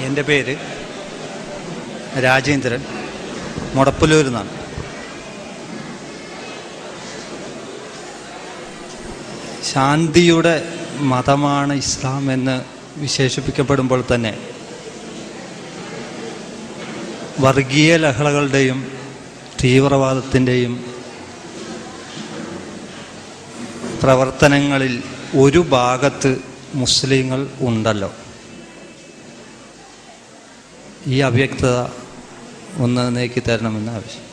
എന്റെ പേര് രാജേന്ദ്രൻ മുടപ്പുലൂരിൽ നിന്നാണ്. ശാന്തിയുടെ മതമാണ് ഇസ്ലാം എന്ന് വിശേഷിപ്പിക്കപ്പെടുമ്പോൾ തന്നെ വർഗീയ ലഹളകളുടെയും തീവ്രവാദത്തിന്റെയും പ്രവർത്തനങ്ങളിൽ ഒരു ഭാഗത്ത് മുസ്ലിങ്ങൾ ഉണ്ടല്ലോ. ഈ അവ്യക്തത ഒന്ന് നീക്കി തരണമെന്ന് ആവശ്യം.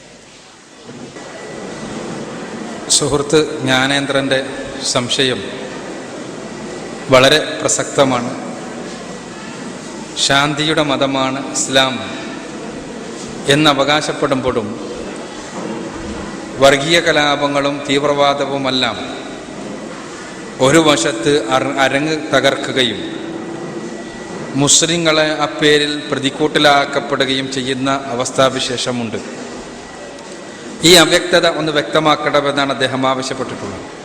സുഹൃത്ത് ജ്ഞാനേന്ദ്രന്റെ സംശയം വളരെ പ്രസക്തമാണ്. ശാന്തിയുടെ മതമാണ് ഇസ്ലാം എന്നവകാശപ്പെടുമ്പോഴും വർഗീയ കലാപങ്ങളും തീവ്രവാദവുമെല്ലാം ഒരു വശത്ത് അര- അരങ്ങ് തകർക്കുകയും മുസ്ലിങ്ങളെ അപ്പേരിൽ പ്രതിക്കൂട്ടിലാക്കപ്പെടുകയും ചെയ്യുന്ന അവസ്ഥാവിശേഷമുണ്ട്. ഈ അവ്യക്തത ഒന്ന് വ്യക്തമാക്കണമെന്നാണ് അദ്ദേഹം ആവശ്യപ്പെട്ടിട്ടുള്ളത്.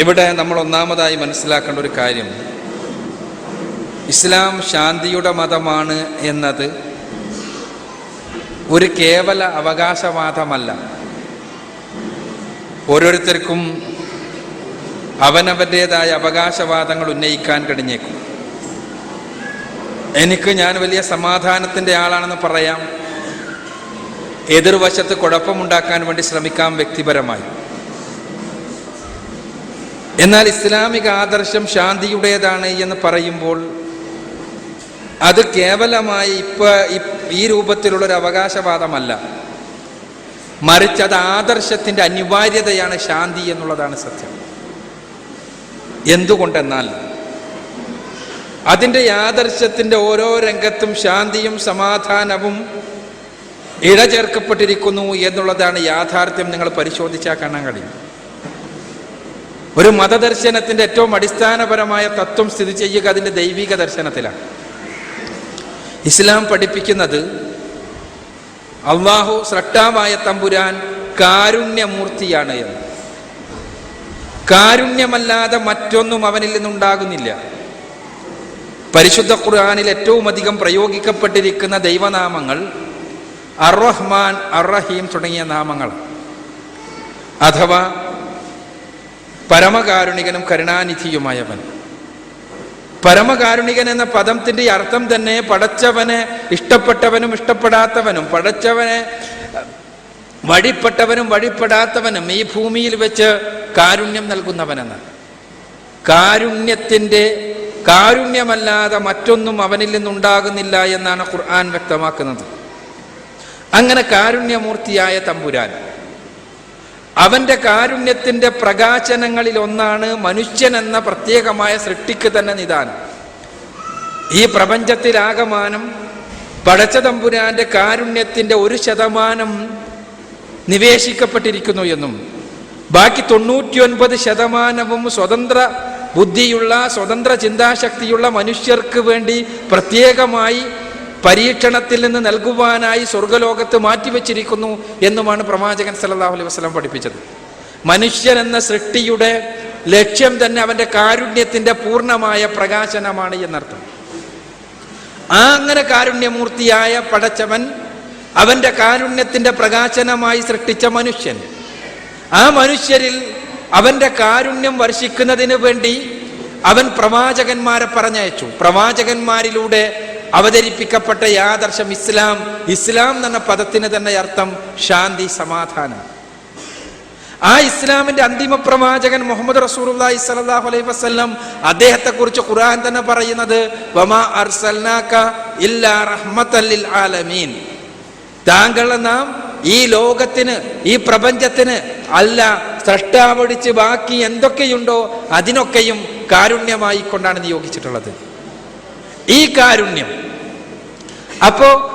ഇവിടെ നമ്മൾ ഒന്നാമതായി മനസ്സിലാക്കേണ്ട ഒരു കാര്യം. ഇസ്ലാം ശാന്തിയുടെ മതമാണ് എന്നത് ഒരു കേവല അവകാശവാദമല്ല. ഓരോരുത്തർക്കും അവനവന്റേതായ അവകാശവാദങ്ങൾ ഉന്നയിക്കാൻ കഴിഞ്ഞേക്കും. എനിക്ക് ഞാൻ വലിയ സമാധാനത്തിന്റെ ആളാണെന്ന് പറയാം. എതിർവശത്ത് കുഴപ്പമുണ്ടാക്കാൻ വേണ്ടി ശ്രമിക്കാം വ്യക്തിപരമായി. എന്നാൽ ഇസ്ലാമിക ആദർശം ശാന്തിയുടേതാണ് എന്ന് പറയുമ്പോൾ അത് കേവലമായി ഇപ്പൊ ഈ രൂപത്തിലുള്ളൊരു അവകാശവാദമല്ല. മറിച്ച് അത് ആദർശത്തിന്റെ അനിവാര്യതയാണ് ശാന്തി എന്നുള്ളതാണ് സത്യം. എന്തുകൊണ്ടെന്നാൽ അതിന്റെ യാദർശ്യത്തിന്റെ ഓരോ രംഗത്തും ശാന്തിയും സമാധാനവും ഇഴചേർക്കപ്പെട്ടിരിക്കുന്നു എന്നുള്ളതാണ് യാഥാർത്ഥ്യം നിങ്ങൾ പരിശോധിച്ചാൽ കാണാൻ കഴിയും. ഒരു മതദർശനത്തിന്റെ ഏറ്റവും അടിസ്ഥാനപരമായ തത്വം സ്ഥിതി ചെയ്യുക അതിന്റെ ദൈവിക ദർശനത്തിലാണ്. ഇസ്ലാം പഠിപ്പിക്കുന്നത് അള്ളാഹു സ്രട്ടാവായ തമ്പുരാൻ കാരുണ്യമൂർത്തിയാണ് എന്ന്. കാരുണ്യമല്ലാതെ മറ്റൊന്നും അവനിൽ നിന്നുണ്ടാകുന്നില്ല. പരിശുദ്ധ ഖുർആാനിൽ ഏറ്റവും അധികം പ്രയോഗിക്കപ്പെട്ടിരിക്കുന്ന ദൈവനാമങ്ങൾ അർറഹ്മാൻ അർറഹീം തുടങ്ങിയ നാമങ്ങൾ അഥവാ പരമകാരുണികനും കരുണാനിധിയുമായവൻ. പരമകാരുണികൻ എന്ന പദത്തിന്റെ അർത്ഥം തന്നെ പടച്ചവനെ ഇഷ്ടപ്പെട്ടവനും ഇഷ്ടപ്പെടാത്തവനും പടച്ചവനെ വഴിപ്പെട്ടവനും വഴിപ്പെടാത്തവനും ഈ ഭൂമിയിൽ വെച്ച് കാരുണ്യം നൽകുന്നവനെന്ന്. കാരുണ്യത്തിന്റെ കാരുണ്യമല്ലാതെ മറ്റൊന്നും അവനിൽ നിന്നുണ്ടാകുന്നില്ല എന്നാണ് ഖുർആൻ വ്യക്തമാക്കുന്നത്. അങ്ങനെ കാരുണ്യമൂർത്തിയായ തമ്പുരാൻ അവന്റെ കാരുണ്യത്തിന്റെ പ്രകാശനങ്ങളിൽ ഒന്നാണ് മനുഷ്യൻ എന്ന പ്രത്യേകമായ സൃഷ്ടിക്ക് തന്നെ നിദാനം. ഈ പ്രപഞ്ചത്തിലാകമാനം പടച്ച തമ്പുരാന്റെ കാരുണ്യത്തിന്റെ ഒരു ശതമാനം നിവേശിക്കപ്പെട്ടിരിക്കുന്നു എന്നും. ബാക്കി തൊണ്ണൂറ്റിയൊൻപത് ശതമാനവും സ്വതന്ത്ര ബുദ്ധിയുള്ള സ്വതന്ത്ര ചിന്താശക്തിയുള്ള മനുഷ്യർക്ക് വേണ്ടി പ്രത്യേകമായി പരീക്ഷണത്തിൽ നിന്ന് നൽകുവാനായി സ്വർഗലോകത്ത് മാറ്റിവെച്ചിരിക്കുന്നു എന്നുമാണ് പ്രവാചകൻ സല്ലല്ലാഹു അലൈഹി വസല്ലം പഠിപ്പിച്ചത്. മനുഷ്യൻ എന്ന സൃഷ്ടിയുടെ ലക്ഷ്യം തന്നെ അവന്റെ കാരുണ്യത്തിന്റെ പൂർണമായ പ്രകാശനമാണ് എന്നർത്ഥം. ആ അങ്ങനെ കാരുണ്യമൂർത്തിയായ പടച്ചവൻ അവന്റെ കാരുണ്യത്തിന്റെ പ്രകാശനമായി സൃഷ്ടിച്ച മനുഷ്യൻ. ആ മനുഷ്യരിൽ അവന്റെ കാരുണ്യം വർഷിക്കുന്നതിന് വേണ്ടി അവൻ പ്രവാചകന്മാരെ പറഞ്ഞയച്ചു. പ്രവാചകന്മാരിലൂടെ അവതരിപ്പിക്കപ്പെട്ട യാദർശം ഇസ്ലാം. ഇസ്ലാം എന്ന പദത്തിന് തന്നെ അർത്ഥം ശാന്തി സമാധാനം. ആ ഇസ്ലാമിന്റെ അന്തിമ പ്രവാചകൻ മുഹമ്മദ് റസൂലുള്ളാഹി സലാഹു അലൈഹി വസല്ലം അദ്ദേഹത്തെ കുറിച്ച് ഖുർആൻ തന്നെ പറയുന്നത് വമാ അർസൽനാക ഇല്ലാ റഹ്മത്തല്ലിൽ ആലമീൻ. താങ്കളെ നാം ഈ ലോകത്തിന് ഈ പ്രപഞ്ചത്തിന് അല്ല സൃഷ്ടാവടിച്ച് ബാക്കി എന്തൊക്കെയുണ്ടോ അതിനൊക്കെയും കാരുണ്യമായി കൊണ്ടാണ് നിയോഗിച്ചിട്ടുള്ളത്. ഈ കാരുണ്യം. അപ്പോ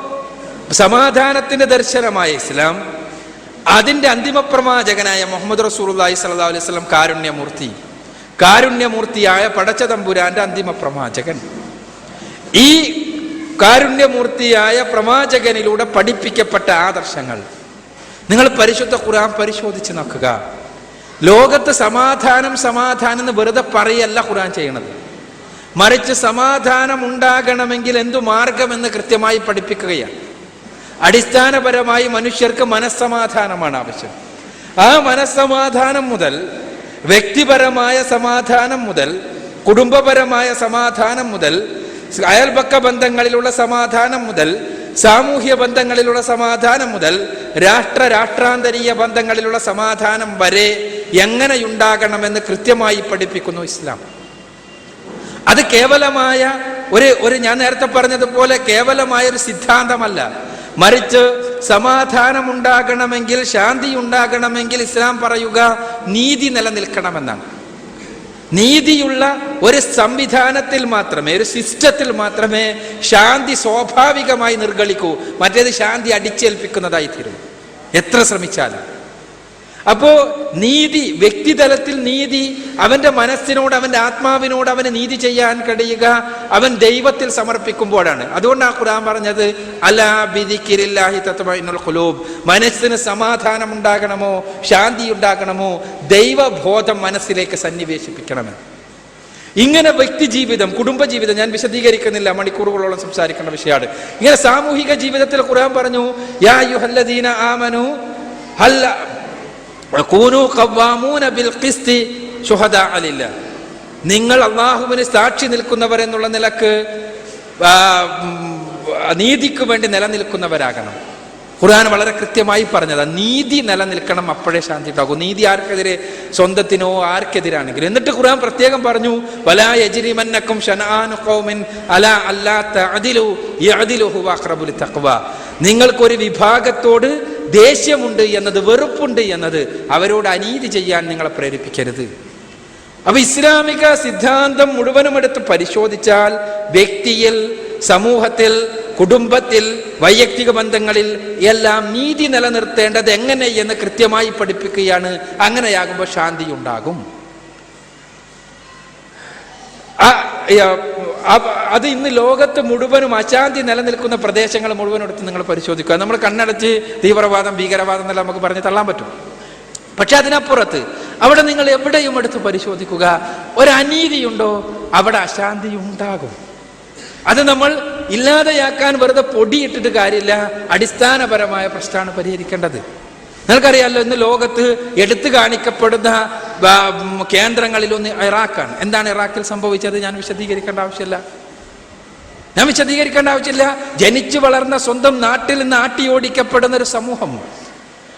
സമാധാനത്തിന്റെ ദർശനമായ ഇസ്ലാം അതിന്റെ അന്തിമ പ്രവാചകനായ മുഹമ്മദ് റസൂലുള്ളാഹി സല്ലാ അലൈഹി സ്വലം കാരുണ്യമൂർത്തി. കാരുണ്യമൂർത്തിയായ പടച്ച തമ്പുരാന്റെ അന്തിമ പ്രവാചകൻ. ഈ കാരുണ്യമൂർത്തിയായ പ്രവാചകനിലൂടെ പഠിപ്പിക്കപ്പെട്ട ആദർശങ്ങൾ. നിങ്ങൾ പരിശുദ്ധ ഖുർആൻ പരിശോധിച്ച് നോക്കുക. ലോകത്ത് സമാധാനം സമാധാനം എന്ന് വെറുതെ പറയല്ല ഖുർആൻ ചെയ്യണത്. മറിച്ച് സമാധാനം ഉണ്ടാകണമെങ്കിൽ എന്തു മാർഗമെന്ന് കൃത്യമായി പഠിപ്പിക്കുകയാണ്. അടിസ്ഥാനപരമായി മനുഷ്യർക്ക് മനസ്സമാധാനമാണ് ആവശ്യം. ആ മനസ്സമാധാനം മുതൽ വ്യക്തിപരമായ സമാധാനം മുതൽ കുടുംബപരമായ സമാധാനം മുതൽ അയൽപക്ക ബന്ധങ്ങളിലുള്ള സമാധാനം മുതൽ സാമൂഹ്യ ബന്ധങ്ങളിലുള്ള സമാധാനം മുതൽ രാഷ്ട്ര രാഷ്ട്രാന്തരീയ ബന്ധങ്ങളിലുള്ള സമാധാനം വരെ എങ്ങനെയുണ്ടാകണമെന്ന് കൃത്യമായി പഠിപ്പിക്കുന്നു ഇസ്ലാം. അത് കേവലമായ ഒരു ഒരു ഞാൻ നേരത്തെ പറഞ്ഞതുപോലെ കേവലമായ ഒരു സിദ്ധാന്തമല്ല. മറിച്ച് സമാധാനം ഉണ്ടാകണമെങ്കിൽ ശാന്തി ഉണ്ടാകണമെങ്കിൽ ഇസ്ലാം പറയുക നീതി നിലനിൽക്കണമെന്നാണ്. നീതിയുള്ള ഒരു സംവിധാനത്തിൽ മാത്രമേ ഒരു സിസ്റ്റത്തിൽ മാത്രമേ ശാന്തി സ്വാഭാവികമായി നിർഗളിക്കൂ. മറ്റേത് ശാന്തി അടിച്ചേൽപ്പിക്കുന്നതായി തീരും എത്ര ശ്രമിച്ചാലും. അപ്പോ നീതി വ്യക്തിതലത്തിൽ നീതി അവന്റെ മനസ്സിനോട് അവന്റെ ആത്മാവിനോട് അവന് നീതി ചെയ്യാൻ കഴിയുക അവൻ ദൈവത്തിൽ സമർപ്പിക്കുമ്പോഴാണ്. അതുകൊണ്ടാണ് ഖുർആൻ പറഞ്ഞത് അലാ ബിദിക്കിരില്ലാഹി തത്മഇന്നുൽ ഖുലൂബ്. മനസ്സിന് സമാധാനം ഉണ്ടാകണമോ ശാന്തി ഉണ്ടാകണമോ ദൈവബോധം മനസ്സിലേക്ക് സന്നിവേശിപ്പിക്കണമെന്ന്. ഇങ്ങനെ വ്യക്തി ജീവിതം കുടുംബജീവിതം ഞാൻ വിശദീകരിക്കുന്നില്ല മണിക്കൂറുകളോളം സംസാരിക്കേണ്ട വിഷയമാണ്. ഇങ്ങനെ സാമൂഹിക ജീവിതത്തിൽ ഖുർആൻ പറഞ്ഞു യാ യുഹല്ലദീന ആമനു ഹല്ല നിങ്ങൾ അള്ളാഹുവിന് സാക്ഷി നിൽക്കുന്നവർ എന്നുള്ള നിലയ്ക്ക് നീതിക്ക് വേണ്ടി നിലനിൽക്കുന്നവരാകണം. ഖുർആൻ വളരെ കൃത്യമായി പറഞ്ഞതാ നീതി നിലനിൽക്കണം അപ്പോഴേ ശാന്തി ഉണ്ടാകും നീതി ആർക്കെതിരെ സ്വന്തത്തിനോ ആർക്കെതിരാണെങ്കിലും. എന്നിട്ട് ഖുർആൻ പ്രത്യേകം പറഞ്ഞു നിങ്ങൾക്കൊരു വിഭാഗത്തോട് ദേഷ്യമുണ്ട് എന്നത് വെറുപ്പുണ്ട് എന്നത് അവരോട് അനീതി ചെയ്യാൻ നിങ്ങളെ പ്രേരിപ്പിക്കരുത്. അപ്പൊ ഇസ്ലാമിക സിദ്ധാന്തം മുഴുവനും എടുത്ത് പരിശോധിച്ചാൽ വ്യക്തിയിൽ സമൂഹത്തിൽ കുടുംബത്തിൽ വൈയക്തിക ബന്ധങ്ങളിൽ എല്ലാം നീതി നിലനിർത്തേണ്ടത് എങ്ങനെ എന്ന് കൃത്യമായി പഠിപ്പിക്കുകയാണ്. അങ്ങനെയാകുമ്പോൾ ശാന്തി ഉണ്ടാകും. അത് ഇന്ന് ലോകത്ത് മുഴുവനും അശാന്തി നിലനിൽക്കുന്ന പ്രദേശങ്ങൾ മുഴുവനും എടുത്ത് നിങ്ങൾ പരിശോധിക്കുക. നമ്മൾ കണ്ണടച്ച് തീവ്രവാദം ഭീകരവാദം എന്നെല്ലാം നമുക്ക് പറഞ്ഞ് തള്ളാൻ പറ്റും. പക്ഷെ അതിനപ്പുറത്ത് അവിടെ നിങ്ങൾ എവിടെയും എടുത്ത് പരിശോധിക്കുക. ഒരു അനീതിയുണ്ടോ? അവിടെ അശാന്തി ഉണ്ടാകും. അത് നമ്മൾ ഇല്ലാതെയാക്കാൻ വെറുതെ പൊടിയിട്ടിട്ട് കാര്യമില്ല. അടിസ്ഥാനപരമായ പ്രശ്നമാണ് പരിഹരിക്കേണ്ടത്. നിങ്ങൾക്കറിയാമല്ലോ ഇന്ന് ലോകത്ത് എടുത്തു കാണിക്കപ്പെടുന്ന കേന്ദ്രങ്ങളിലൊന്ന് ഇറാഖാണ്. എന്താണ് ഇറാഖിൽ സംഭവിച്ചത്? ഞാൻ വിശദീകരിക്കേണ്ട ആവശ്യമില്ല. ഞാൻ വിശദീകരിക്കേണ്ട ആവശ്യമില്ല. ജനിച്ചു വളർന്ന സ്വന്തം നാട്ടിൽ നിന്ന് ആട്ടി ഓടിക്കപ്പെടുന്ന ഒരു സമൂഹം.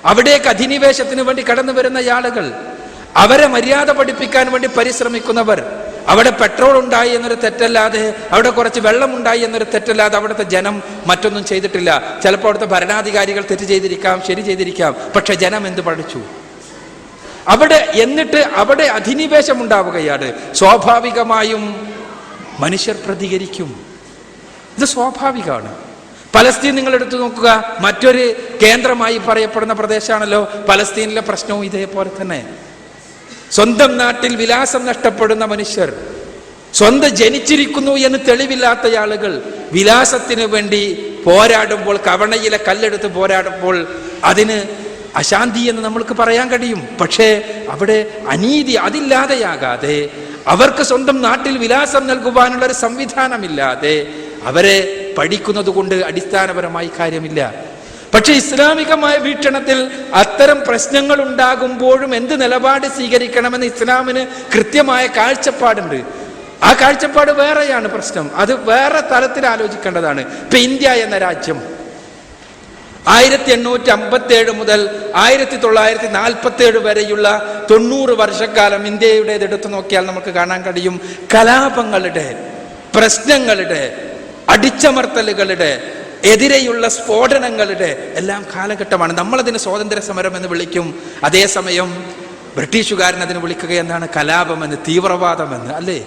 അവിടേക്ക് അധിനിവേശത്തിന് വേണ്ടി കടന്നു വരുന്ന ആളുകൾ അവരെ മര്യാദ പഠിപ്പിക്കാൻ വേണ്ടി പരിശ്രമിക്കുന്നവർ അവിടെ പെട്രോൾ ഉണ്ടായി എന്നൊരു തെറ്റല്ലാതെ അവിടെ കുറച്ച് വെള്ളം ഉണ്ടായി എന്നൊരു തെറ്റല്ലാതെ അവിടുത്തെ ജനം മറ്റൊന്നും ചെയ്തിട്ടില്ല. ചിലപ്പോൾ അവിടുത്തെ ഭരണാധികാരികൾ തെറ്റ് ചെയ്തിരിക്കാം ശരി ചെയ്തിരിക്കാം പക്ഷെ ജനം എന്ത് പഠിച്ചു? അവിടെ എന്നിട്ട് അവിടെ അധിനിവേശം ഉണ്ടാവുകയാണ്. സ്വാഭാവികമായും മനുഷ്യർ പ്രതികരിക്കും. ഇത് സ്വാഭാവികമാണ്. പലസ്തീൻ നിങ്ങൾ എടുത്തു നോക്കുക മറ്റൊരു കേന്ദ്രമായി പറയപ്പെടുന്ന പ്രദേശമാണല്ലോ പലസ്തീനിലെ പ്രശ്നവും ഇതേപോലെ തന്നെ. സ്വന്തം നാട്ടിൽ വിലാസം നഷ്ടപ്പെടുന്ന മനുഷ്യർ സ്വന്തം ജനിച്ചിരിക്കുന്നു എന്ന് തെളിവില്ലാത്ത ആളുകൾ വിലാസത്തിന് വേണ്ടി പോരാടുമ്പോൾ കവണയിലെ കല്ലെടുത്ത് പോരാടുമ്പോൾ അതിന് അശാന്തി എന്ന് നമ്മൾക്ക് പറയാൻ കഴിയും. പക്ഷേ അവിടെ അനീതി അതില്ലാതെയാകാതെ അവർക്ക് സ്വന്തം നാട്ടിൽ വിലാസം നൽകുവാനുള്ള ഒരു സംവിധാനമില്ലാതെ അവരെ പഠിക്കുന്നത് കൊണ്ട് അടിസ്ഥാനപരമായി കാര്യമില്ല. പക്ഷെ ഇസ്ലാമികമായ വീക്ഷണത്തിൽ അത്തരം പ്രശ്നങ്ങൾ ഉണ്ടാകുമ്പോഴും എന്ത് നിലപാട് സ്വീകരിക്കണമെന്ന് ഇസ്ലാമിന് കൃത്യമായ കാഴ്ചപ്പാടുണ്ട്. ആ കാഴ്ചപ്പാട് വേറെയാണ് പ്രശ്നം. അത് വേറെ തലത്തിൽ ആലോചിക്കേണ്ടതാണ്. ഇപ്പൊ ഇന്ത്യ എന്ന രാജ്യം ആയിരത്തി എണ്ണൂറ്റി അമ്പത്തി ഏഴ് മുതൽ ആയിരത്തി തൊള്ളായിരത്തി നാൽപ്പത്തി ഏഴ് വരെയുള്ള തൊണ്ണൂറ് വർഷക്കാലം ഇന്ത്യയുടേത് എടുത്തു നോക്കിയാൽ നമുക്ക് കാണാൻ കഴിയും. കലാപങ്ങളുടെ പ്രശ്നങ്ങളുടെ അടിച്ചമർത്തലുകളുടെ എതിരെയുള്ള സ്ഫോടനങ്ങളുടെ എല്ലാം കാലഘട്ടമാണ്. നമ്മളതിന് സ്വാതന്ത്ര്യ സമരം എന്ന് വിളിക്കും. അതേസമയം ബ്രിട്ടീഷുകാരൻ അതിന് വിളിക്കുക എന്താണ് കലാപമെന്ന് തീവ്രവാദമെന്ന് അല്ലേ?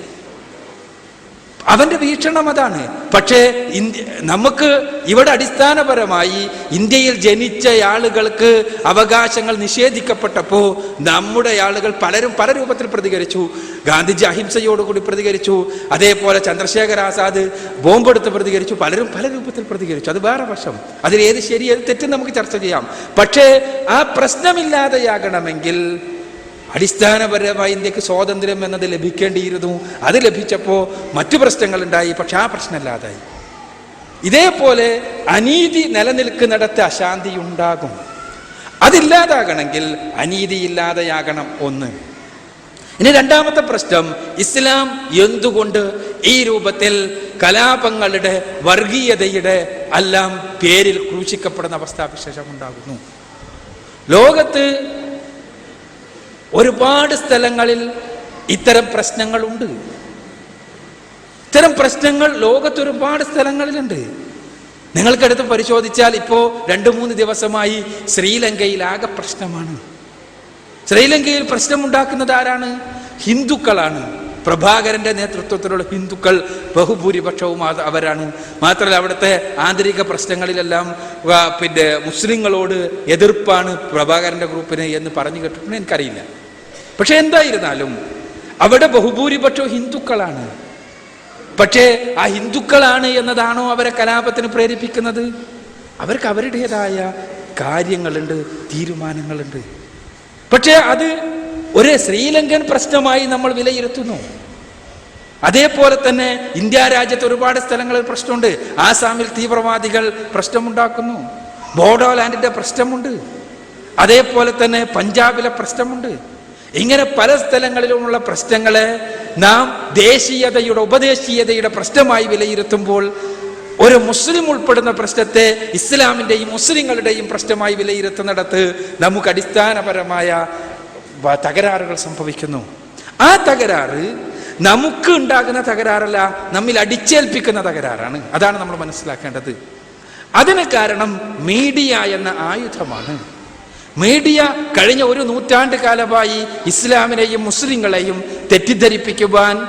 അവന്റെ വീക്ഷണം അതാണ്. പക്ഷേ ഇന്ത്യ നമുക്ക് ഇവിടെ അടിസ്ഥാനപരമായി ഇന്ത്യയിൽ ജനിച്ച ആളുകൾക്ക് അവകാശങ്ങൾ നിഷേധിക്കപ്പെട്ടപ്പോൾ നമ്മുടെ ആളുകൾ പലരും പല രൂപത്തിൽ പ്രതികരിച്ചു. ഗാന്ധിജി അഹിംസയോടുകൂടി പ്രതികരിച്ചു. അതേപോലെ ചന്ദ്രശേഖർ ആസാദ് ബോംബെടുത്ത് പ്രതികരിച്ചു. പലരും പല രൂപത്തിൽ പ്രതികരിച്ചു. അത് വേറെ വശം. അതിൽ ഏത് ശരി ഏത് തെറ്റും നമുക്ക് ചർച്ച ചെയ്യാം. പക്ഷേ ആ പ്രശ്നമില്ലാതെയാകണമെങ്കിൽ അടിസ്ഥാനപരമായി ഇന്ത്യയ്ക്ക് സ്വാതന്ത്ര്യം എന്നത് ലഭിക്കേണ്ടിയിരുന്നു. അത് ലഭിച്ചപ്പോൾ മറ്റു പ്രശ്നങ്ങളുണ്ടായി പക്ഷെ ആ പ്രശ്നമില്ലാതായി. ഇതേപോലെ അനീതി നിലനിൽക്കുന്നിടത്ത് അശാന്തി ഉണ്ടാകും. അതില്ലാതാകണമെങ്കിൽ അനീതി ഇല്ലാതെയാകണം ഒന്ന്. ഇനി രണ്ടാമത്തെ പ്രശ്നം ഇസ്ലാം എന്തുകൊണ്ട് ഈ രൂപത്തിൽ കലാപങ്ങളുടെ വർഗീയതയുടെ എല്ലാം പേരിൽ ക്രൂശിക്കപ്പെടുന്ന അവസ്ഥാവിശേഷം ഉണ്ടാകുന്നു? ലോകത്ത് ഒരുപാട് സ്ഥലങ്ങളിൽ ഇത്തരം പ്രശ്നങ്ങളുണ്ട്. ഇത്തരം പ്രശ്നങ്ങൾ ലോകത്ത് ഒരുപാട് സ്ഥലങ്ങളിലുണ്ട്. നിങ്ങൾക്കടുത്ത് പരിശോധിച്ചാൽ ഇപ്പോൾ രണ്ട് മൂന്ന് ദിവസമായി ശ്രീലങ്കയിൽ ആകെ പ്രശ്നമാണ്. ശ്രീലങ്കയിൽ പ്രശ്നമുണ്ടാക്കുന്നത് ആരാണ്? ഹിന്ദുക്കളാണ്. പ്രഭാകരന്റെ നേതൃത്വത്തിലുള്ള ഹിന്ദുക്കൾ ബഹുഭൂരിപക്ഷവും അവരാണ്. മാത്രമല്ല അവിടുത്തെ ആന്തരിക പ്രശ്നങ്ങളിലെല്ലാം പിന്നെ മുസ്ലിങ്ങളോട് എതിർപ്പാണ് പ്രഭാകരന്റെ ഗ്രൂപ്പിന് എന്ന് പറഞ്ഞു കേട്ടിട്ടുണ്ട് എനിക്കറിയില്ല. പക്ഷെ എന്തായിരുന്നാലും അവിടെ ബഹുഭൂരിപക്ഷം ഹിന്ദുക്കളാണ്. പക്ഷേ ആ ഹിന്ദുക്കളാണ് എന്നതാണോ അവരെ കലാപത്തിന് പ്രേരിപ്പിക്കുന്നത്? അവർക്ക് അവരുടേതായ കാര്യങ്ങളുണ്ട് തീരുമാനങ്ങളുണ്ട്. പക്ഷേ അത് ഒരു ശ്രീലങ്കൻ പ്രശ്നമായി നമ്മൾ വിലയിരുത്തുന്നു. അതേപോലെ തന്നെ ഇന്ത്യ രാജ്യത്ത് ഒരുപാട് സ്ഥലങ്ങളിൽ പ്രശ്നമുണ്ട്. ആസാമിൽ തീവ്രവാദികൾ പ്രശ്നമുണ്ടാക്കുന്നു. ബോഡോലാൻഡിന്റെ പ്രശ്നമുണ്ട്. അതേപോലെ തന്നെ പഞ്ചാബിലെ പ്രശ്നമുണ്ട്. ഇങ്ങനെ പല സ്ഥലങ്ങളിലുമുള്ള പ്രശ്നങ്ങളെ നാം ദേശീയതയുടെ ഉപദേശീയതയുടെ പ്രശ്നമായി വിലയിരുത്തുമ്പോൾ ഒരു മുസ്ലിം ഉൾപ്പെടുന്ന പ്രശ്നത്തെ ഇസ്ലാമിന്റെയും മുസ്ലിങ്ങളുടെയും പ്രശ്നമായി വിലയിരുത്തുന്നിടത്ത് നമുക്ക് അടിസ്ഥാനപരമായ തകരാറുകൾ സംഭവിക്കുന്നു. ആ തകരാറ് നമുക്ക് ഉണ്ടാകുന്ന തകരാറല്ല നമ്മിൽ അടിച്ചേൽപ്പിക്കുന്ന തകരാറാണ്. അതാണ് നമ്മൾ മനസ്സിലാക്കേണ്ടത്. അതിന് കാരണം മീഡിയ എന്ന ആയുധമാണ്. മീഡിയ കഴിഞ്ഞ ഒരു നൂറ്റാണ്ട് കാലമായി ഇസ്ലാമിനെയും മുസ്ലിങ്ങളെയും തെറ്റിദ്ധരിപ്പിക്കുവാൻ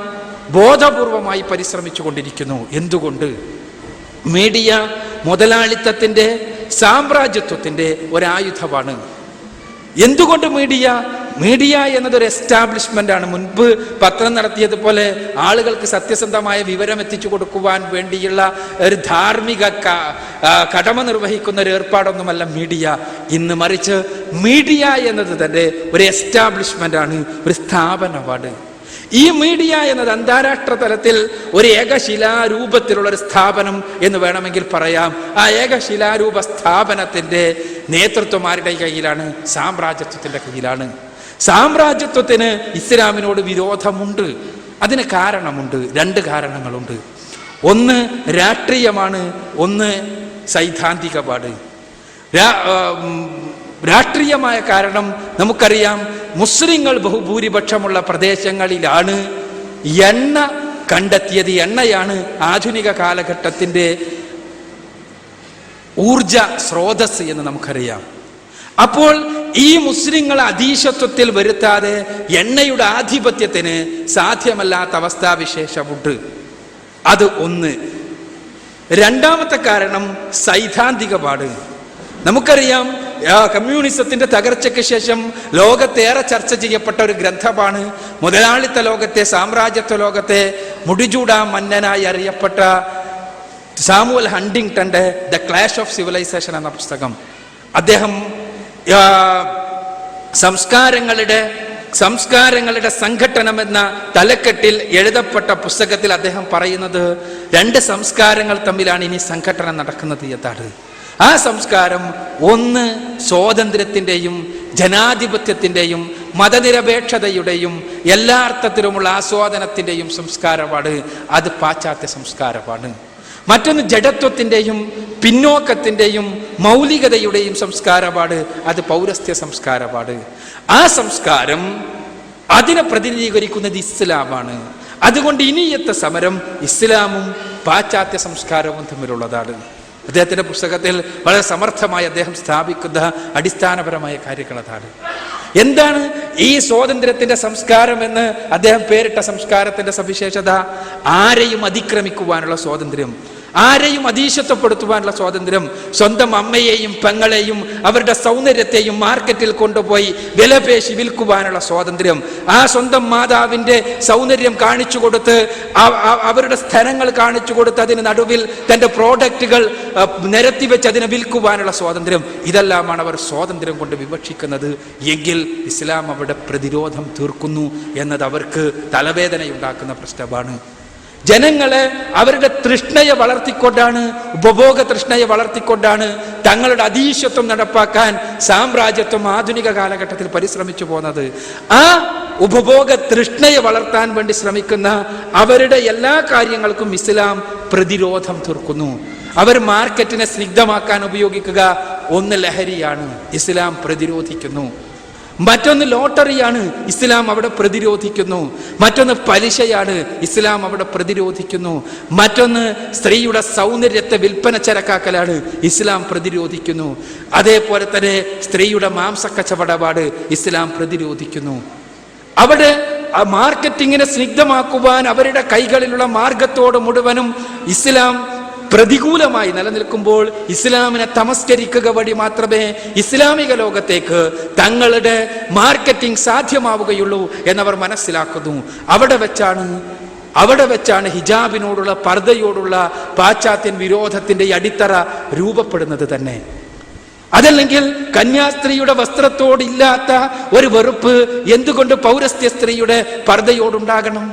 ബോധപൂർവമായി പരിശ്രമിച്ചു കൊണ്ടിരിക്കുന്നു. എന്തുകൊണ്ട്? മീഡിയ മുതലാളിത്തത്തിന്റെ സാമ്രാജ്യത്വത്തിന്റെ ഒരായുധമാണ്. എന്തുകൊണ്ട് മീഡിയ മീഡിയ എന്നതൊരു എസ്റ്റാബ്ലിഷ്മെന്റ് ആണ്. മുൻപ് പത്രം നടത്തിയതുപോലെ ആളുകൾക്ക് സത്യസന്ധമായ വിവരം എത്തിച്ചു കൊടുക്കുവാൻ വേണ്ടിയുള്ള ഒരു ധാർമ്മിക കടമ നിർവഹിക്കുന്ന ഒരു ഏർപ്പാടൊന്നുമല്ല മീഡിയ ഇന്ന് മറിച്ച് മീഡിയ എന്നത് തന്നെ ഒരു എസ്റ്റാബ്ലിഷ്മെന്റ് ആണ് ഒരു സ്ഥാപനമാണ്. ഈ മീഡിയ എന്നത് അന്താരാഷ്ട്ര തലത്തിൽ ഒരു ഏകശിലാരൂപത്തിലുള്ള ഒരു സ്ഥാപനം എന്ന് വേണമെങ്കിൽ പറയാം. ആ ഏകശിലാരൂപ സ്ഥാപനത്തിന്റെ നേതൃത്വം ആരുടെ കയ്യിലാണ്? സാമ്രാജ്യത്വത്തിന്റെ കയ്യിലാണ്. സാമ്രാജ്യത്വത്തിന് ഇസ്ലാമിനോട് വിരോധമുണ്ട്. അതിന് കാരണമുണ്ട്. രണ്ട് കാരണങ്ങളുണ്ട്. ഒന്ന് രാഷ്ട്രീയമാണ്. ഒന്ന് സൈദ്ധാന്തികപാട്. പാട് രാഷ്ട്രീയമായ കാരണം നമുക്കറിയാം. മുസ്ലിങ്ങൾ ബഹുഭൂരിപക്ഷമുള്ള പ്രദേശങ്ങളിലാണ് എണ്ണ കണ്ടെത്തിയത്. എണ്ണയാണ് ആധുനിക കാലഘട്ടത്തിന്റെ ഊർജ സ്രോതസ് എന്ന് നമുക്കറിയാം. അപ്പോൾ ഈ മുസ്ലിങ്ങളെ അധീശത്വത്തിൽ വരുത്താതെ എണ്ണയുടെ ആധിപത്യത്തിന് സാധ്യമല്ലാത്ത അവസ്ഥാവിശേഷമുണ്ട്. അത് ഒന്ന്. രണ്ടാമത്തെ കാരണം സൈദ്ധാന്തിക പാട് നമുക്കറിയാം കമ്മ്യൂണിസത്തിന്റെ തകർച്ചയ്ക്ക് ശേഷം ലോകത്തേറെ ചർച്ച ചെയ്യപ്പെട്ട ഒരു ഗ്രന്ഥമാണ് മുതലാളിത്ത ലോകത്തെ സാമ്രാജ്യത്വ ലോകത്തെ മുടിചൂടാ മന്നനായി അറിയപ്പെട്ട സാമുവൽ ഹണ്ടിങ്ടന്റെ ദ ക്ലാഷ് ഓഫ് സിവിലൈസേഷൻ എന്ന പുസ്തകം. അദ്ദേഹം സംസ്കാരങ്ങളുടെ സംസ്കാരങ്ങളുടെ സംഘട്ടനം എന്ന തലക്കെട്ടിൽ എഴുതപ്പെട്ട പുസ്തകത്തിൽ അദ്ദേഹം പറയുന്നത് രണ്ട് സംസ്കാരങ്ങൾ തമ്മിലാണ് ഇനി സംഘടന നടക്കുന്നത് എന്നാണ്. ആ സംസ്കാരം ഒന്ന് സ്വാതന്ത്ര്യത്തിന്റെയും ജനാധിപത്യത്തിന്റെയും മതനിരപേക്ഷതയുടെയും എല്ലാ അർത്ഥത്തിലുമുള്ള ആസ്വാദനത്തിന്റെയും സംസ്കാരമാണ്. അത് പാശ്ചാത്യ സംസ്കാരമാണ്. മറ്റൊന്ന് ജഡത്വത്തിന്റെയും പിന്നോക്കത്തിന്റെയും മൗലികതയുടെയും സംസ്കാരപാട് അത് പൗരസ്ത്യ സംസ്കാരപാട്. ആ സംസ്കാരം അതിനെ പ്രതിനിധീകരിക്കുന്നത് ഇസ്ലാമാണ്. അതുകൊണ്ട് ഇനിയത്തെ സമരം ഇസ്ലാമും പാശ്ചാത്യ സംസ്കാരവും തമ്മിലുള്ളതാണ്. അദ്ദേഹത്തിന്റെ പുസ്തകത്തിൽ വളരെ സമർത്ഥമായി അദ്ദേഹം സ്ഥാപിക്കുന്ന അടിസ്ഥാനപരമായ കാര്യങ്ങൾ അതാണ് എന്താണ് ഈ സ്വാതന്ത്ര്യത്തിന്റെ സംസ്കാരം എന്ന് അദ്ദേഹം പേരിട്ട സംസ്കാരത്തിന്റെ സവിശേഷത? ആരെയും അതിക്രമിക്കുവാനുള്ള സ്വാതന്ത്ര്യം. ആരെയും അതീശത്വപ്പെടുത്തുവാനുള്ള സ്വാതന്ത്ര്യം സ്വന്തം അമ്മയെയും പെങ്ങളെയും അവരുടെ സൗന്ദര്യത്തെയും മാർക്കറ്റിൽ കൊണ്ടുപോയി വിലപേശി വിൽക്കുവാനുള്ള സ്വാതന്ത്ര്യം. ആ സ്വന്തം മാതാവിന്റെ സൗന്ദര്യം കാണിച്ചു കൊടുത്ത് അവരുടെ സ്ഥലങ്ങൾ കാണിച്ചു കൊടുത്ത് അതിന് നടുവിൽ തന്റെ പ്രോഡക്റ്റുകൾ നിരത്തി വെച്ച് അതിനെ വിൽക്കുവാനുള്ള സ്വാതന്ത്ര്യം. ഇതെല്ലാമാണ് അവർ സ്വാതന്ത്ര്യം കൊണ്ട് വിവക്ഷിക്കുന്നത്. എങ്കിൽ ഇസ്ലാം അവരുടെ പ്രതിരോധം തീർക്കുന്നു എന്നത് അവർക്ക് തലവേദനയുണ്ടാക്കുന്ന പ്രശ്നമാണ്. ജനങ്ങളെ അവരുടെ തൃഷ്ണയെ വളർത്തിക്കൊണ്ടാണ് ഉപഭോഗ തൃഷ്ണയെ വളർത്തിക്കൊണ്ടാണ് തങ്ങളുടെ അതീശത്വം നടപ്പാക്കാൻ സാമ്രാജ്യത്വം ആധുനിക കാലഘട്ടത്തിൽ പരിശ്രമിച്ചു പോകുന്നത് ആ ഉപഭോഗ തൃഷ്ണയെ വളർത്താൻ വേണ്ടി ശ്രമിക്കുന്ന അവരുടെ എല്ലാ കാര്യങ്ങൾക്കും ഇസ്ലാം പ്രതിരോധം തീർക്കുന്നു. അവർ മാർക്കറ്റിനെ സ്നിഗ്ധമാക്കാൻ ഉപയോഗിക്കുക ഒന്ന് ലഹരിയാണ്. ഇസ്ലാം പ്രതിരോധിക്കുന്നു. മറ്റൊന്ന് ലോട്ടറിയാണ് ഇസ്ലാം അവിടെ പ്രതിരോധിക്കുന്നു. മറ്റൊന്ന് പലിശയാണ് ഇസ്ലാം അവിടെ പ്രതിരോധിക്കുന്നു. മറ്റൊന്ന് സ്ത്രീയുടെ സൗന്ദര്യത്തെ വിൽപ്പന ചരക്കാക്കലാണ് ഇസ്ലാം പ്രതിരോധിക്കുന്നു. അതേപോലെ തന്നെ സ്ത്രീയുടെ മാംസക്കച്ചവടപാട് ഇസ്ലാം പ്രതിരോധിക്കുന്നു. അവിടെ ആ മാർക്കറ്റിങ്ങിനെ സ്നിഗ്ധമാക്കുവാൻ അവരുടെ കൈകളിലുള്ള മാർഗത്തോട് മുഴുവനും ഇസ്ലാം പ്രതികൂലമായി നിലനിൽക്കുമ്പോൾ ഇസ്ലാമിനെ തമസ്കരിക്കുക വഴി മാത്രമേ ഇസ്ലാമിക ലോകത്തേക്ക് തങ്ങളുടെ മാർക്കറ്റിംഗ് സാധ്യമാവുകയുള്ളൂ എന്നവർ മനസ്സിലാക്കുന്നു. അവിടെ വെച്ചാണ് അവിടെ വെച്ചാണ് ഹിജാബിനോടുള്ള പർദ്ദയോടുള്ള പാശ്ചാത്യൻ വിരോധത്തിന്റെ അടിത്തറ രൂപപ്പെടുന്നത് തന്നെ. അതല്ലെങ്കിൽ കന്യാസ്ത്രീയുടെ വസ്ത്രത്തോടില്ലാത്ത ഒരു വെറുപ്പ് എന്തുകൊണ്ട് പൗരസ്ത്യ സ്ത്രീയുടെ പർദ്ദയോടുണ്ടാകണം?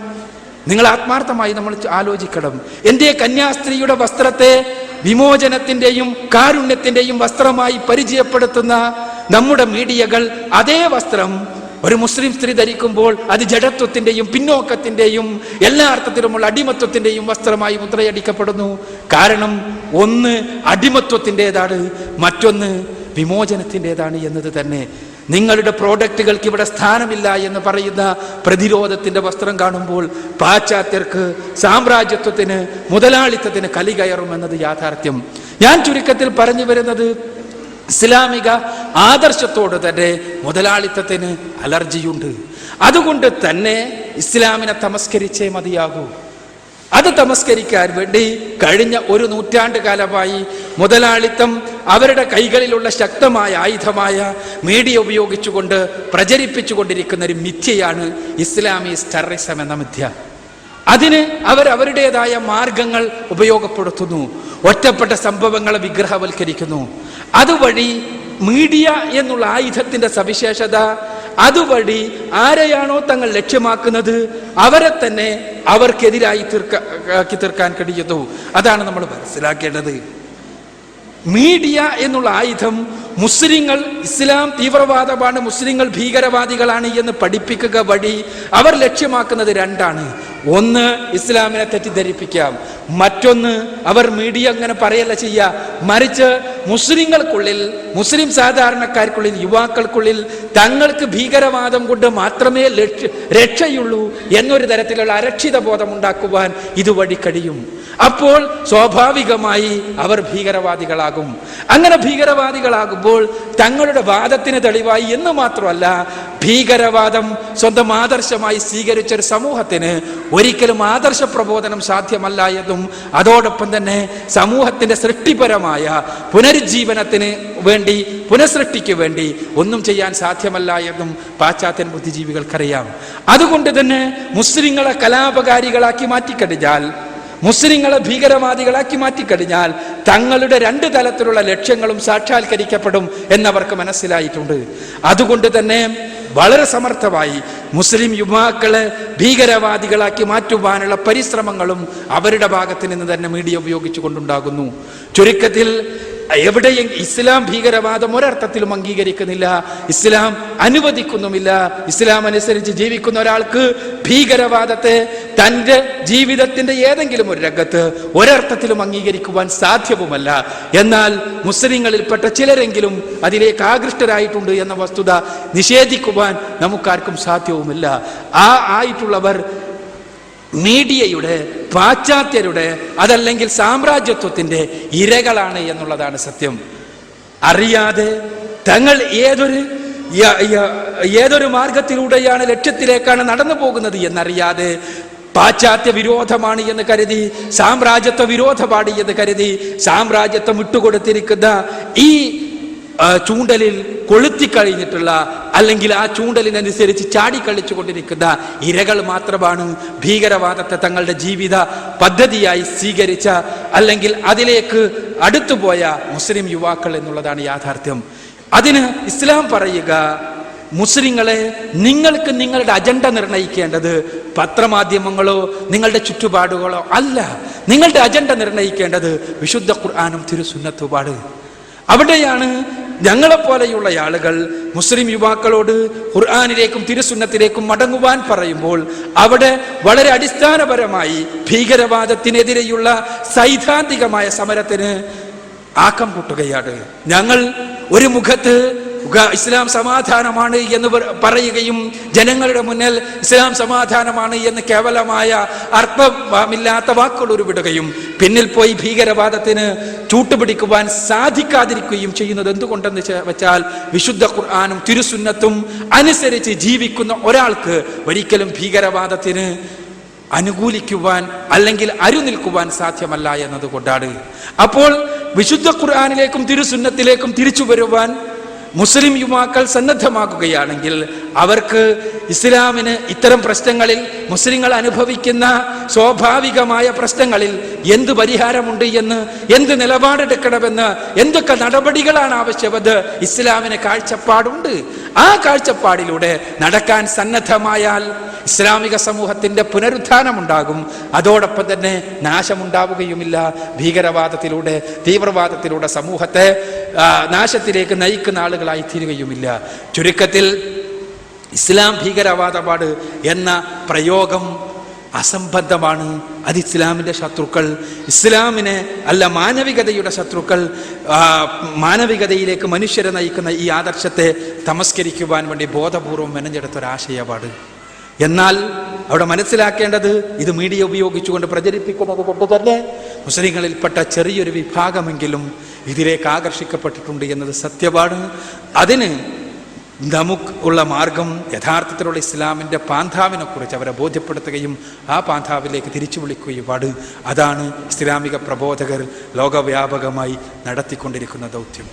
നിങ്ങൾ ആത്മാർത്ഥമായി നമ്മൾ ആലോചിക്കണം. എന്റെ കന്യാസ്ത്രീയുടെ വസ്ത്രത്തെ വിമോചനത്തിന്റെയും കാരുണ്യത്തിന്റെയും വസ്ത്രമായി പരിചയപ്പെടുത്തുന്ന നമ്മുടെ മീഡിയകൾ അതേ വസ്ത്രം ഒരു മുസ്ലിം സ്ത്രീ ധരിക്കുമ്പോൾ അത് ജഡത്വത്തിന്റെയും പിന്നോക്കത്തിന്റെയും എല്ലാ അർത്ഥത്തിലുമുള്ള അടിമത്വത്തിന്റെയും വസ്ത്രമായി മുദ്രയടിക്കപ്പെടുന്നു. കാരണം ഒന്ന് അടിമത്വത്തിന്റെതാണ് മറ്റൊന്ന് വിമോചനത്തിന്റെതാണ് എന്നത് തന്നെ. നിങ്ങളുടെ പ്രോഡക്റ്റുകൾക്ക് ഇവിടെ സ്ഥാനമില്ല എന്ന് പറയുന്ന പ്രതിരോധത്തിന്റെ വസ്ത്രം കാണുമ്പോൾ പാശ്ചാത്യർക്ക് സാമ്രാജ്യത്വത്തിന് മുതലാളിത്തത്തിന് കലി കയറുമെന്നത് യാഥാർത്ഥ്യം. ഞാൻ ചുരുക്കത്തിൽ പറഞ്ഞു വരുന്നത് ഇസ്ലാമിക ആദർശത്തോട് തന്നെ മുതലാളിത്തത്തിന് അലർജിയുണ്ട്. അതുകൊണ്ട് തന്നെ ഇസ്ലാമിനെ തമസ്കരിച്ചേ മതിയാകൂ. അത് തമസ്കരിക്കാൻ വേണ്ടി കഴിഞ്ഞ ഒരു നൂറ്റാണ്ട് കാലമായി മുതലാളിത്തം അവരുടെ കൈകളിലുള്ള ശക്തമായ ആയുധമായ മീഡിയ ഉപയോഗിച്ചുകൊണ്ട് പ്രചരിപ്പിച്ചുകൊണ്ടിരിക്കുന്ന ഒരു മിഥ്യയാണ് ഇസ്ലാമിസ് ടെററിസം എന്ന മിഥ്യ. അതിന് അവർ അവരുടേതായ മാർഗങ്ങൾ ഉപയോഗപ്പെടുത്തുന്നു. ഒറ്റപ്പെട്ട സംഭവങ്ങളെ വിഗ്രഹവൽക്കരിക്കുന്നു. അതുവഴി മീഡിയ എന്നുള്ള ആയുധത്തിന്റെ സവിശേഷത അതുവഴി ആരെയാണോ തങ്ങൾ ലക്ഷ്യമാക്കുന്നത് അവരെ തന്നെ അവർക്കെതിരായി തീർക്കി തീർക്കാൻ കഴിയുന്നു. അതാണ് നമ്മൾ മനസ്സിലാക്കേണ്ടത്. മീഡിയ എന്നുള്ള ആയുധം മുസ്ലിങ്ങൾ ഇസ്ലാം തീവ്രവാദമാണ് മുസ്ലിങ്ങൾ ഭീകരവാദികളാണ് എന്ന് പഠിപ്പിക്കുക വഴി അവർ ലക്ഷ്യമാക്കുന്നത് രണ്ടാണ്. ഒന്ന് ഇസ്ലാമിനെ തെറ്റിദ്ധരിപ്പിക്കാം. മറ്റൊന്ന് അവർ മീഡിയ അങ്ങനെ പറയല്ല ചെയ്യുക മറിച്ച് മുസ്ലിങ്ങൾക്കുള്ളിൽ മുസ്ലിം സാധാരണക്കാർക്കുള്ളിൽ യുവാക്കൾക്കുള്ളിൽ തങ്ങൾക്ക് ഭീകരവാദം കൊണ്ട് മാത്രമേ രക്ഷയുള്ളൂ എന്നൊരു തരത്തിലുള്ള അരക്ഷിത ബോധം ഉണ്ടാക്കുവാൻ ഇതുവഴി കഴിയും. അപ്പോൾ സ്വാഭാവികമായി അവർ ഭീകരവാദികളാകും. അങ്ങനെ ഭീകരവാദികളാകുമ്പോൾ തങ്ങളുടെ വാദത്തിന് തെളിവായി എന്ന് മാത്രമല്ല ഭീകരവാദം സ്വന്തം ആദർശമായി സ്വീകരിച്ച ഒരു സമൂഹത്തിന് ഒരിക്കലും ആദർശ പ്രബോധനം സാധ്യമല്ല എന്നും അതോടൊപ്പം തന്നെ സമൂഹത്തിന്റെ സൃഷ്ടിപരമായ പുനരുജ്ജീവനത്തിന് വേണ്ടി പുനഃസൃഷ്ടിക്ക് വേണ്ടി ഒന്നും ചെയ്യാൻ സാധ്യമല്ല എന്നും പാശ്ചാത്യൻ ബുദ്ധിജീവികൾക്കറിയാം. അതുകൊണ്ട് തന്നെ മുസ്ലിങ്ങളെ കലാപകാരികളാക്കി മാറ്റിക്കഴിഞ്ഞാൽ മുസ്ലിങ്ങളെ ഭീകരവാദികളാക്കി മാറ്റിക്കഴിഞ്ഞാൽ തങ്ങളുടെ രണ്ട് തലത്തിലുള്ള ലക്ഷ്യങ്ങളും സാക്ഷാത്കരിക്കപ്പെടും എന്നവർക്ക് മനസ്സിലായിട്ടുണ്ട്. അതുകൊണ്ട് തന്നെ വളരെ സമർത്ഥമായി മുസ്ലിം യുവാക്കളെ ഭീകരവാദികളാക്കി മാറ്റുവാനുള്ള പരിശ്രമങ്ങളും അവരുടെ ഭാഗത്ത് നിന്ന് തന്നെ മീഡിയ ഉപയോഗിച്ചു കൊണ്ടുണ്ടാകുന്നു ചുരുക്കത്തിൽ എവിടെയും ഇസ്ലാം ഭീകരവാദം ഒരർത്ഥത്തിലും അംഗീകരിക്കുന്നില്ല ഇസ്ലാം അനുവദിക്കുന്നുമില്ല ഇസ്ലാം അനുസരിച്ച് ജീവിക്കുന്ന ഒരാൾക്ക് ഭീകരവാദത്തെ തന്റെ ജീവിതത്തിന്റെ ഏതെങ്കിലും ഒരു രംഗത്ത് ഒരർത്ഥത്തിലും അംഗീകരിക്കുവാൻ സാധ്യവുമല്ല. എന്നാൽ മുസ്ലിങ്ങളിൽപ്പെട്ട ചിലരെങ്കിലും അതിലേക്ക് ആകൃഷ്ടരായിട്ടുണ്ട് എന്ന വസ്തുത നിഷേധിക്കുവാൻ നമുക്കാർക്കും സാധ്യവുമില്ല. ആ ആയിട്ടുള്ളവർ മീഡിയയുടെ പാശ്ചാത്യരുടെ അതല്ലെങ്കിൽ സാമ്രാജ്യത്വത്തിന്റെ ഇരകളാണ് എന്നുള്ളതാണ് സത്യം. അറിയാതെ തങ്ങൾ ഏതൊരു ഏതൊരു മാർഗത്തിലൂടെയാണ് ലക്ഷ്യത്തിലേക്കാണ് നടന്നു പോകുന്നത് എന്നറിയാതെ പാശ്ചാത്യ വിരോധമാണ് എന്ന് കരുതി സാമ്രാജ്യത്വ വിരോധമാണ് എന്ന് കരുതി സാമ്രാജ്യത്വം വിട്ടുകൊടുത്തിരിക്കുന്ന ഈ ചൂണ്ടലിൽ കൊളുത്തിക്കഴിഞ്ഞിട്ടുള്ള അല്ലെങ്കിൽ ആ ചൂണ്ടലിനനുസരിച്ച് ചാടിക്കളിച്ചു കൊണ്ടിരിക്കുന്ന ഇരകൾ മാത്രമാണ് ഭീകരവാദത്തെ തങ്ങളുടെ ജീവിത പദ്ധതിയായി സ്വീകരിച്ച അല്ലെങ്കിൽ അതിലേക്ക് അടുത്തുപോയ മുസ്ലിം യുവാക്കൾ എന്നുള്ളതാണ് യാഥാർത്ഥ്യം. അതിന് ഇസ്ലാം പറയുക മുസ്ലിങ്ങളെ നിങ്ങൾക്ക് നിങ്ങളുടെ അജണ്ട നിർണയിക്കേണ്ടത് പത്രമാധ്യമങ്ങളോ നിങ്ങളുടെ ചുറ്റുപാടുകളോ അല്ല. നിങ്ങളുടെ അജണ്ട നിർണയിക്കേണ്ടത് വിശുദ്ധ ഖുർആാനും തിരുസുന്നത്തുപാട് അവിടെയാണ് ഞങ്ങളെപ്പോലെയുള്ള ആളുകൾ മുസ്ലിം യുവാക്കളോട് ഖുർആാനിലേക്കും തിരുസുന്നത്തിലേക്കും മടങ്ങുവാൻ പറയുമ്പോൾ അവിടെ വളരെ അടിസ്ഥാനപരമായി ഭീകരവാദത്തിനെതിരെയുള്ള സൈദ്ധാന്തികമായ സമരത്തിന് ആക്കം കൂട്ടുകയാണ്. ഞങ്ങൾ ഒരു മുഖത്ത് ഇസ്ലാം സമാധാനമാണ് എന്ന് പറയുകയും ജനങ്ങളുടെ മുന്നിൽ ഇസ്ലാം സമാധാനമാണ് എന്ന് കേവലമായ അർത്ഥമില്ലാത്ത വാക്കുകൾ ഉരുവിടുകയും പിന്നിൽ പോയി ഭീകരവാദത്തിന് ചൂട്ടുപിടിക്കുവാൻ സാധിക്കാതിരിക്കുകയും ചെയ്യുന്നത് എന്തുകൊണ്ടെന്ന് വെച്ചാൽ വിശുദ്ധ ഖുർആാനും തിരുസുന്നത്തും അനുസരിച്ച് ജീവിക്കുന്ന ഒരാൾക്ക് ഒരിക്കലും ഭീകരവാദത്തിന് അനുകൂലിക്കുവാൻ അല്ലെങ്കിൽ അരു നിൽക്കുവാൻ സാധ്യമല്ല എന്നതുകൊണ്ടാണ്. അപ്പോൾ വിശുദ്ധ ഖുർആാനിലേക്കും തിരുസുന്നത്തിലേക്കും തിരിച്ചു വരുവാൻ മുസ്ലിം യുവാക്കൾ സന്നദ്ധമാക്കുകയാണെങ്കിൽ അവർക്ക് ഇസ്ലാമിന് ഇത്തരം പ്രശ്നങ്ങളിൽ മുസ്ലിങ്ങൾ അനുഭവിക്കുന്ന സ്വാഭാവികമായ പ്രശ്നങ്ങളിൽ എന്ത് പരിഹാരമുണ്ട് എന്ന് എന്ത് നിലപാടെടുക്കണമെന്ന് എന്തൊക്കെ നടപടികളാണ് ആവശ്യമത് ഇസ്ലാമിന് കാഴ്ചപ്പാടുണ്ട്. ആ കാഴ്ചപ്പാടിലൂടെ നടക്കാൻ സന്നദ്ധമായാൽ ഇസ്ലാമിക സമൂഹത്തിന്റെ പുനരുത്ഥാനമുണ്ടാകും. അതോടൊപ്പം തന്നെ നാശമുണ്ടാവുകയുമില്ല. ഭീകരവാദത്തിലൂടെ തീവ്രവാദത്തിലൂടെ സമൂഹത്തെ നാശത്തിലേക്ക് നയിക്കുന്ന ആളുകളായി തീരുകയുമില്ല. ചുരുക്കത്തിൽ ഇസ്ലാം ഭീകരവാദപാട് എന്ന പ്രയോഗം അസംബന്ധമാണ്. അത് ഇസ്ലാമിന്റെ ശത്രുക്കൾ ഇസ്ലാമിനെ അല്ല മാനവികതയുടെ ശത്രുക്കൾ മാനവികതയിലേക്ക് മനുഷ്യരെ നയിക്കുന്ന ഈ ആദർശത്തെ തമസ്കരിക്കുവാൻ വേണ്ടി ബോധപൂർവം മെനഞ്ഞെടുത്ത ഒരാശയപാട് എന്നാൽ അവിടെ മനസ്സിലാക്കേണ്ടത് ഇത് മീഡിയ ഉപയോഗിച്ചുകൊണ്ട് പ്രചരിപ്പിക്കുന്നത് കൊണ്ട് തന്നെ മുസ്ലിങ്ങളിൽപ്പെട്ട ചെറിയൊരു വിഭാഗമെങ്കിലും ഇതിലേക്ക് ആകർഷിക്കപ്പെട്ടിട്ടുണ്ട് എന്നത് സത്യപാട് അതിന് നമുക്ക് ഉള്ള മാർഗം യഥാർത്ഥത്തിലുള്ള ഇസ്ലാമിന്റെ പാന്താവിനെ കുറിച്ച് അവരെ ബോധ്യപ്പെടുത്തുകയും ആ പാന്താവിലേക്ക് തിരിച്ചു വിളിക്കുകയും പാട് അതാണ് ഇസ്ലാമിക പ്രബോധകർ ലോകവ്യാപകമായി നടത്തിക്കൊണ്ടിരിക്കുന്ന ദൗത്യം.